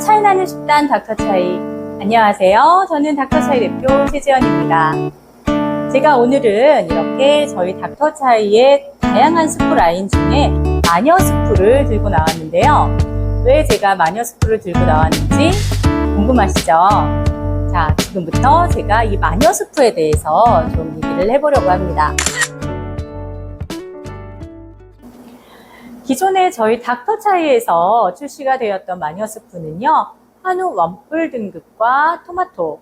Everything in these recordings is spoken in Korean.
차이나는 식단 닥터차이. 안녕하세요. 저는 닥터차이 대표 최재현입니다. 제가 오늘은 이렇게 저희 닥터차이의 다양한 스프 라인 중에 마녀 스프를 들고 나왔는데요. 왜 제가 마녀 스프를 들고 나왔는지 궁금하시죠? 자, 지금부터 제가 이 마녀 스프에 대해서 좀 얘기를 해보려고 합니다. 기존에 저희 닥터차이에서 출시가 되었던 마녀 스프는요, 한우 원뿔 등급과 토마토,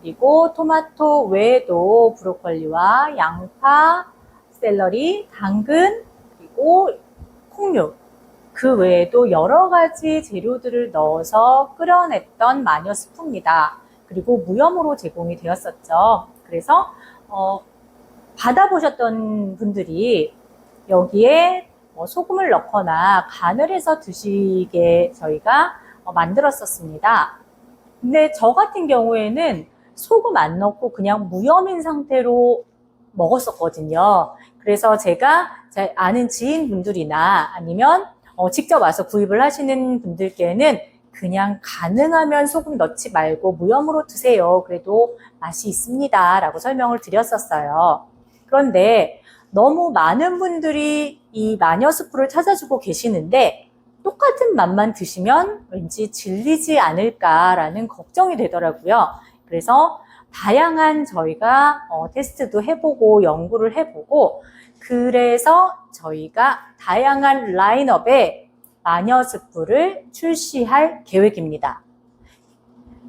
그리고 토마토 외에도 브로콜리와 양파, 샐러리, 당근, 그리고 콩류, 그 외에도 여러 가지 재료들을 넣어서 끓여냈던 마녀 스프입니다. 그리고 무염으로 제공이 되었었죠. 그래서 어, 받아보셨던 분들이 여기에 뭐 소금을 넣거나 간을 해서 드시게 저희가 어, 만들었었습니다. 근데 저 같은 경우에는 소금 안 넣고 그냥 무염인 상태로 먹었었거든요. 그래서 제가 제 아는 지인분들이나 아니면 어, 직접 와서 구입을 하시는 분들께는 그냥 가능하면 소금 넣지 말고 무염으로 드세요. 그래도 맛이 있습니다. 라고 설명을 드렸었어요. 그런데 너무 많은 분들이 이 마녀 스프를 찾아주고 계시는데 똑같은 맛만 드시면 왠지 질리지 않을까라는 걱정이 되더라고요. 그래서 다양한 저희가 어, 테스트도 해보고 연구를 해보고 그래서 저희가 다양한 라인업의 마녀 스프를 출시할 계획입니다.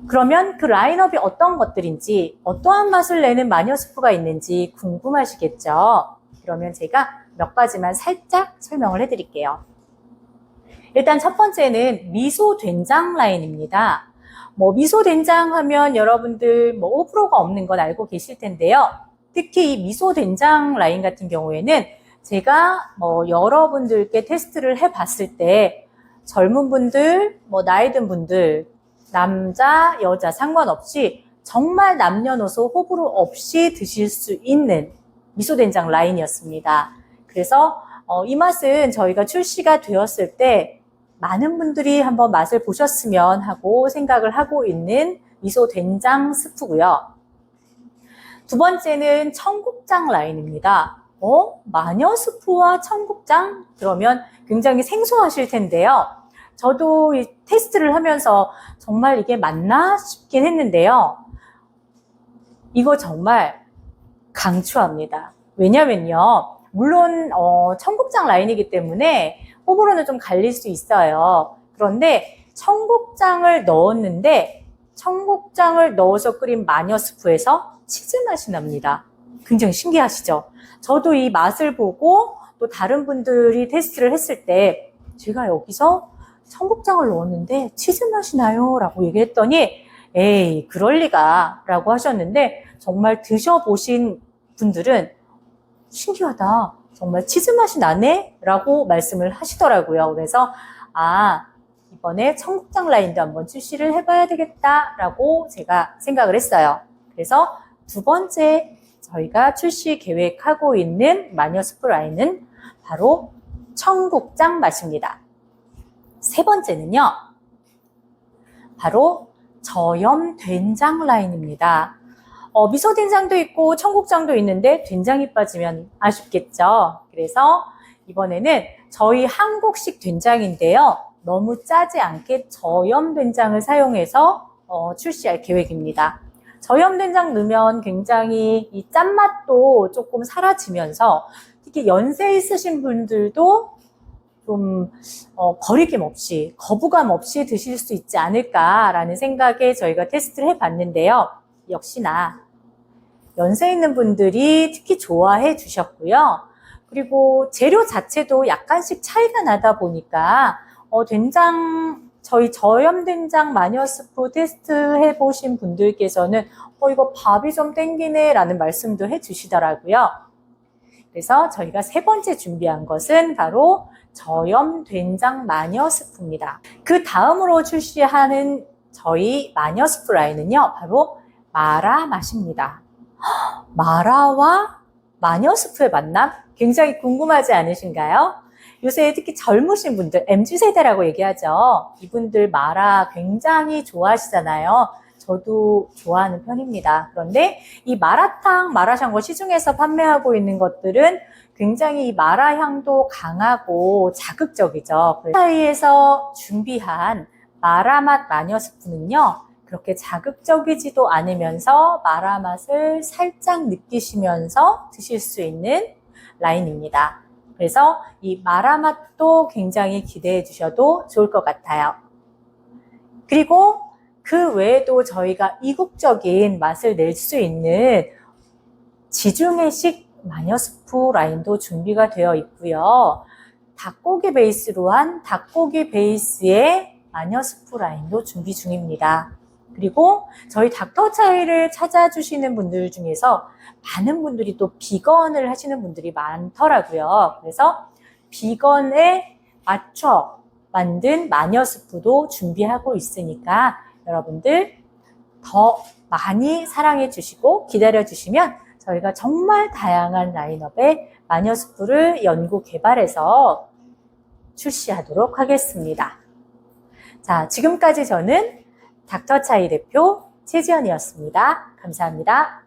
그러면 그 라인업이 어떤 것들인지 어떠한 맛을 내는 마녀 스프가 있는지 궁금하시겠죠? 그러면 제가 몇 가지만 살짝 설명을 해드릴게요. 일단 첫 번째는 미소 된장 라인입니다. 뭐 미소 된장 하면 여러분들 뭐 호불호가 없는 건 알고 계실 텐데요. 특히 이 미소 된장 라인 같은 경우에는 제가 뭐 여러분들께 테스트를 해봤을 때 젊은 분들, 뭐 나이 든 분들, 남자, 여자 상관없이 정말 남녀노소 호불호 없이 드실 수 있는 미소된장 라인이었습니다. 그래서 어, 이 맛은 저희가 출시가 되었을 때 많은 분들이 한번 맛을 보셨으면 하고 생각을 하고 있는 미소된장 스프고요. 두 번째는 청국장 라인입니다. 어? 마녀 스프와 청국장? 그러면 굉장히 생소하실 텐데요. 저도 이 테스트를 하면서 정말 이게 맞나 싶긴 했는데요. 이거 정말 강추합니다. 왜냐면요. 물론 어, 청국장 라인이기 때문에 호불호는 좀 갈릴 수 있어요. 그런데 청국장을 넣었는데 청국장을 넣어서 끓인 마녀 스프에서 치즈 맛이 납니다. 굉장히 신기하시죠? 저도 이 맛을 보고 또 다른 분들이 테스트를 했을 때 제가 여기서 청국장을 넣었는데 치즈 맛이 나요 라고 얘기했더니 에이 그럴 리가 라고 하셨는데 정말 드셔보신 분들은 신기하다 정말 치즈 맛이 나네 라고 말씀을 하시더라고요 그래서 아 이번에 청국장 라인도 한번 출시를 해봐야 되겠다 라고 제가 생각을 했어요 그래서 두 번째 저희가 출시 계획하고 있는 마녀 스프 라인은 바로 청국장 맛입니다. 세 번째는요, 바로 저염 된장 라인입니다. 어, 미소 된장도 있고 청국장도 있는데 된장이 빠지면 아쉽겠죠. 그래서 이번에는 저희 한국식 된장인데요. 너무 짜지 않게 저염 된장을 사용해서 어, 출시할 계획입니다. 저염 된장 넣으면 굉장히 이 짠맛도 조금 사라지면서 특히 연세 있으신 분들도 좀 어, 거리낌 없이 거부감 없이 드실 수 있지 않을까라는 생각에 저희가 테스트를 해봤는데요. 역시나 연세 있는 분들이 특히 좋아해 주셨고요. 그리고 재료 자체도 약간씩 차이가 나다 보니까 어, 된장 저희 저염 된장 마녀 스프 테스트 해보신 분들께서는 어, 이거 밥이 좀 땡기네 라는 말씀도 해주시더라고요. 그래서 저희가 세 번째 준비한 것은 바로 저염 된장 마녀 스프입니다. 그 다음으로 출시하는 저희 마녀 스프 라인은요, 바로 마라 맛입니다. 마라와 마녀 스프의 만남? 굉장히 궁금하지 않으신가요? 요새 특히 젊으신 분들, MZ세대라고 얘기하죠. 이분들 마라 굉장히 좋아하시잖아요. 저도 좋아하는 편입니다. 그런데 이 마라탕, 마라샹궈 시중에서 판매하고 있는 것들은 굉장히 이 마라 향도 강하고 자극적이죠. 그 사이에서 준비한 마라맛 마녀 스프는요. 그렇게 자극적이지도 않으면서 마라 맛을 살짝 느끼시면서 드실 수 있는 라인입니다. 그래서 이 마라 맛도 굉장히 기대해 주셔도 좋을 것 같아요. 그리고 그 외에도 저희가 이국적인 맛을 낼 수 있는 지중해식 마녀 스프 라인도 준비가 되어 있고요. 닭고기 베이스로 한 닭고기 베이스의 마녀 스프 라인도 준비 중입니다. 그리고 저희 닥터 차이를 찾아주시는 분들 중에서 많은 분들이 또 비건을 하시는 분들이 많더라고요. 그래서 비건에 맞춰 만든 마녀 스프도 준비하고 있으니까 여러분들 더 많이 사랑해 주시고 기다려 주시면 저희가 정말 다양한 라인업의 마녀 스프를 연구 개발해서 출시하도록 하겠습니다. 자, 지금까지 저는 닥터 차이 대표 최지연이었습니다. 감사합니다.